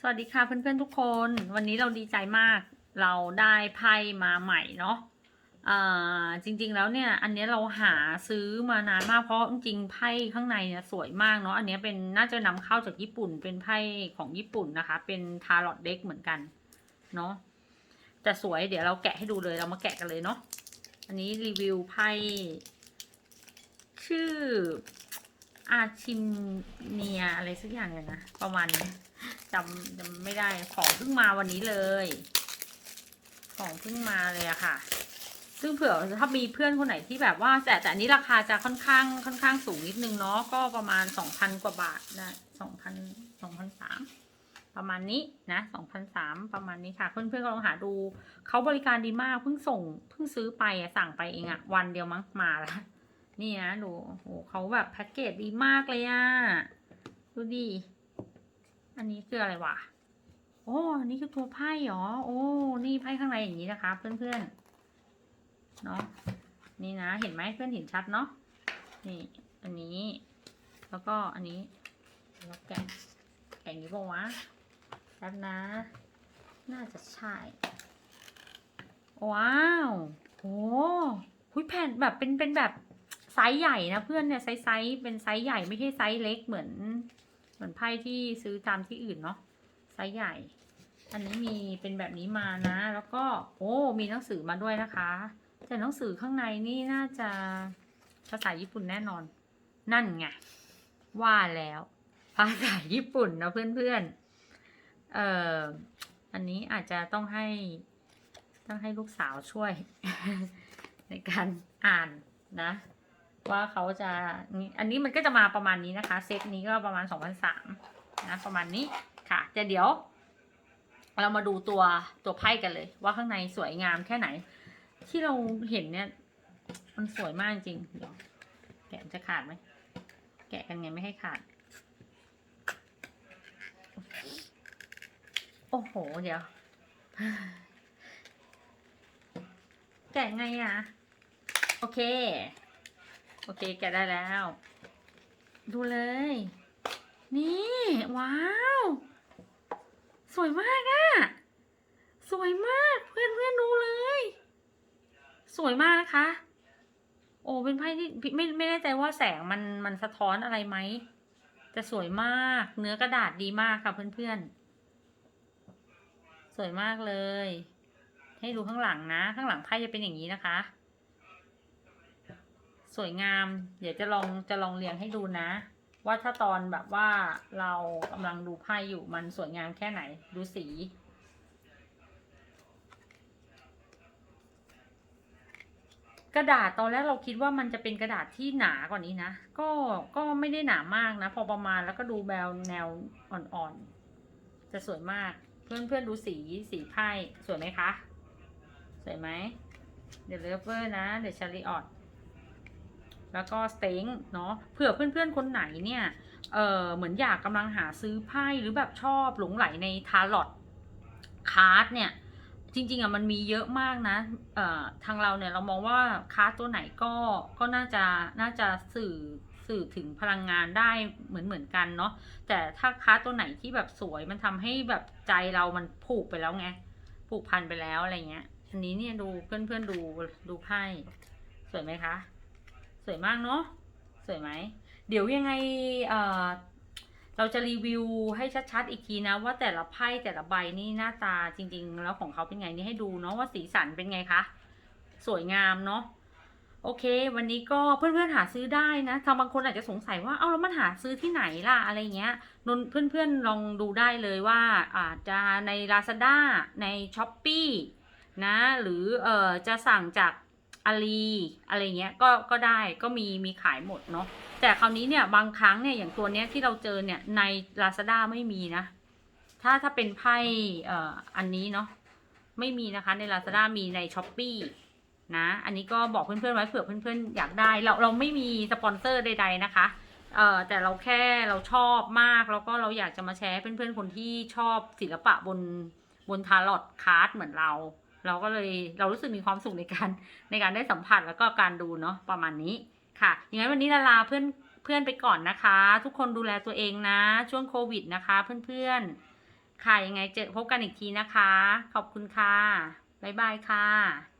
สวัสดีค่ะเพื่อนๆทุกคน วันนี้เราดีใจมาก เราได้ไพ่มาใหม่เนาะจริงๆแล้วเนี่ยอันนี้เราหาซื้อมานานมากเพราะจริงๆไพ่ข้างในเนี่ยสวยมากเนาะอันนี้เป็นน่าจะนำเข้าจากญี่ปุ่นเป็นไพ่ของญี่ปุ่นนะคะ เป็นทาร์ลอตเด็กเหมือนกันเนาะจะสวยเดี๋ยวเราแกะให้ดูเลยเรามาแกะกันเลยเนาะอันนี้รีวิวไพ่ชื่อ อาชิมเนียอะไรสักอย่างเลยนะประมาณนี้จำจำไม่ได้ของเพิ่งมาวันนี้เลย ของเพิ่งมาเลยอะค่ะ ซึ่งเผื่อถ้ามีเพื่อนคนไหนที่แบบว่า แต่แต่นี้ราคาจะค่อนข้างค่อนข้างสูงนิดนึงเนาะก็ประมาณสองพันกว่าบาทนะสองพันสองพันสามประมาณนี้นะสองพันสามประมาณนี้ค่ะ เพื่อนเพื่อนๆก็ลองหาดูเขาบริการดีมากเพิ่งส่งเพิ่งซื้อไปสั่งไปเองอะวันเดียวมั้งมาแล้ว นี่นะดูโอ้โหเขาแบบแพ็กเกจดีมากเลยอะดูดิ อันนี้คืออะไรวะ โอ้นนี้คือตัวไพ่หรอ โอ้ นี่ไพ่ข้างในอย่างนี้นะคะ เพื่อนๆ เนาะนี่นะ เห็นไหมเพื่อนเห็นชัดเนาะ นี่ อันนี้ แล้วก็อันนี้แล้วแกะแก่งนี้ปะวะชัดนะ น่าจะใช่ ว้าว โอ้หุยแผ่นแบบเป็นเป็นแบบ ไซส์ใหญ่นะเพื่อนเนี่ยไซส์ไซส์เป็นไซส์ใหญ่ไม่ใช่ไซส์เล็กเหมือน เหมือนไพ่ที่ซื้อตามที่อื่นเนาะไซส์ใหญ่ อันนี้มีเป็นแบบนี้มานะ แล้วก็โอ้มีหนังสือมาด้วยนะคะ แต่หนังสือข้างในนี่น่าจะภาษาญี่ปุ่นแน่นอน นั่นไงว่าแล้ว ภาษาญี่ปุ่นนะเพื่อนๆ เอ่ออันนี้อาจจะต้องให้ต้องให้ลูกสาวช่วย ในการอ่านนะ ว่าเขาจะอันนี้มันก็จะมาประมาณนี้นะคะ เซตนี้ก็ประมาณสองพันสามนะประมาณนี้ค่ะจะเดี๋ยว เรามาดูตัวตัวไพ่กันเลย ว่าข้างในสวยงามแค่ไหน ที่เราเห็นเนี่ย มันสวยมากจริงเดี๋ยวแกะจะขาดไหมแกะกันไงไม่ให้ขาด โอ้โห เดี๋ยว แกะไงอะ โอเค โอเคแกะได้แล้ว ดูเลย นี่ ว้าว สวยมากอะสวยมากเพื่อนเพื่อนดูเลย สวยมากนะคะ โอ้เป็นไพ่ที่ไม่ไม่แน่ใจว่าแสงมันมันสะท้อนอะไรไหมแต่สวยมากเนื้อกระดาษดีมากค่ะเพื่อนๆ สวยมากเลย ให้ดูข้างหลังนะ ข้างหลังไพ่จะเป็นอย่างนี้นะคะ สวยงาม เดี๋ยวจะลองจะลองเรียงให้ดูนะ ว่าถ้าตอนแบบว่าเรากำลังดูไพ่อยู่มันสวยงามแค่ไหนดูสีกระดาษตอนแรกเราคิดว่ามันจะเป็นกระดาษที่หนากว่านี้นะ ก็ก็ไม่ได้หนามากนะ พอประมาณแล้วก็ดูแบวแนวอ่อนๆ จะสวยมาก เพื่อนเพื่อนๆดูสีสีไพ่สวยไหมคะ สวยไหมเดี๋ยวเลเวอร์นะ เดี๋ยวชาริออต แล้วก็สเต็งเนาะเผื่อเพื่อนๆคนไหนเนี่ยเออเหมือนอยากกำลังหาซื้อไพ่หรือแบบชอบหลงไหลในทาร์ลอตคาร์ดเนี่ยจริงๆอะมันมีเยอะมากนะเอ่อทางเราเนี่ยเรามองว่าคาร์ดตัวไหนก็ก็น่าจะน่าจะสื่อสื่อถึงพลังงานได้เหมือนเหมือนกันเนาะแต่ถ้าคาร์ดตัวไหนที่แบบสวยมันทำให้แบบใจเรามันผูกไปแล้วไงผูกพันไปแล้วอะไรเงี้ยอันนี้เนี่ยดูเพื่อนๆดูดูไพ่สวยไหมคะ สวยมากเนาะสวยไหม เดี๋ยวยังไงเอ่อเราจะรีวิวให้ชัดๆอีกทีนะ ว่าแต่ละไพ่แต่ละใบนี่หน้าตาจริง ๆ แล้วของเขาเป็นไงนี่ให้ดูเนาะว่าสีสันเป็นไงคะสวยงามเนาะโอเค วันนี้ก็เพื่อนๆหาซื้อได้นะทางบางคนอาจจะสงสัยว่าเอ้าแล้วมันหาซื้อที่ไหนล่ะอะไรเงี้ยนนเพื่อนๆลองดูได้เลยว่าอาจจะใน Lazada ใน s h อ p e e นะหรือเอ่อจะสั่งจาก อาลีอะไรเงี้ยก็ก็ได้ก็มีมีขายหมดเนาะแต่คราวนี้เนี่ยบางครั้งเนี่ยอย่างตัวเนี้ยที่เราเจอเนี่ยใน Lazada ไม่มีนะ ถ้าถ้าเป็นไพ่เอ่ออันนี้เนาะไม่มีนะคะใน Lazada มีใน s h อ p e e นะ อันนี้ก็บอกเพื่อนๆไว้เผื่อเพื่อนๆอยากได้ เราเราไม่มีสปอนเซอร์ใด ๆนะคะเอ่อแต่เราแค่เราชอบมากแล้วก็เราอยากจะมาแชร์เพื่อนๆคนที่ชอบศิลปะบนบนทาร์ลอตคาร์ดเหมือนเรา เราก็เลยเรารู้สึกมีความสุขในการในการได้สัมผัสแล้วก็การดูเนาะประมาณนี้ค่ะอย่างนั้นวันนี้ลาลาเพื่อนเพื่อนไปก่อนนะคะ ทุกคนดูแลตัวเองนะ ช่วงโควิดนะคะ เพื่อนๆค่ะยังไงเจอพบกันอีกทีนะคะ ขอบคุณค่ะบ๊ายบายค่ะ